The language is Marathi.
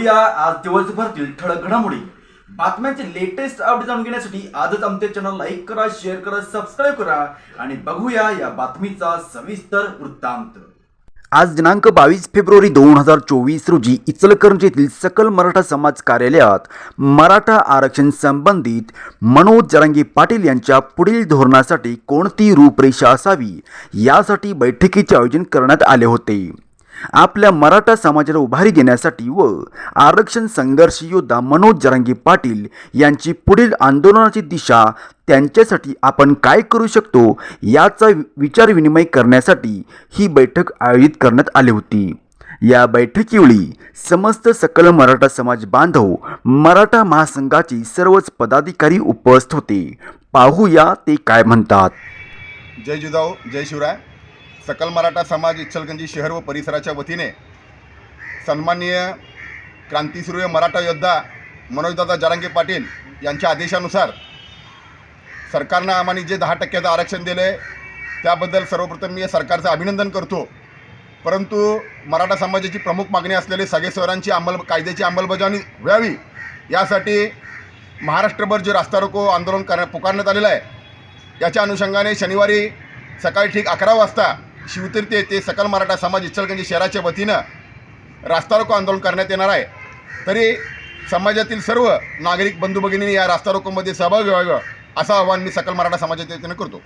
बघूया. आज दिवसभरातील ठळक घडामोडी. बातम्यांचे लेटेस्ट अपडेट जाणून घेण्यासाठी आजच आमच्या चॅनल लाईक करा शेअर करा सबस्क्राईब करा आणि बघूया या बातमीचा सविस्तर वृत्तांत. आज दिनांक बावीस फेब्रुवारी दोन हजार चोवीस रोजी इचलकरंजी येथील सकल मराठा समाज कार्यालयात मराठा आरक्षण संबंधित मनोज जरांगे पाटील यांच्या पुढील धोरणासाठी कोणती रूपरेषा असावी यासाठी बैठकीचे आयोजन करण्यात आले होते. आपल्या मराठा समाजाला उभारी देण्यासाठी व आरक्षण संघर्ष योद्धा मनोज जरांगी पाटील यांची पुढील आंदोलनाची दिशा त्यांच्यासाठी आपण काय करू शकतो याचा विचारविनिमय करण्यासाठी ही बैठक आयोजित करण्यात आली होती. या बैठकीवेळी समस्त सकल मराठा समाज बांधव मराठा महासंघाचे सर्वच पदाधिकारी उपस्थित होते. पाहूया ते काय म्हणतात. जय जिजाऊ जय शिवराय. सकल मराठा समाज इचलगंजी शहर व परिसराच्या वतीने सन्माननीय क्रांतीसूर्य मराठा योद्धा मनोजदादा जारांगे पाटील यांच्या आदेशानुसार सरकारनं आम्हाला जे दहा टक्क्याचं आरक्षण दिलं आहे त्याबद्दल सर्वप्रथम मी या सरकारचं अभिनंदन करतो. परंतु मराठा समाजाची प्रमुख मागणी असलेले सगळे स्वरांची अंमल कायद्याची अंमलबजावणी व्हावी यासाठी महाराष्ट्रभर जे रास्ता रोको आंदोलन करण्या पुकारण्यात आलेलं आहे याच्या अनुषंगाने शनिवारी सकाळी ठीक अकरा वाजता शिवतीर्थ येथे सकल मराठा समाज इचलगंजी शहराच्या वतीनं रास्ता रोको आंदोलन करण्यात येणार आहे. तरी समाजातील सर्व नागरिक बंधू भगिनींनी या रास्ता रोकोमध्ये सहभागी व्हावं असं आवाहन मी सकल मराठा समाजाच्या वतीनं करतो.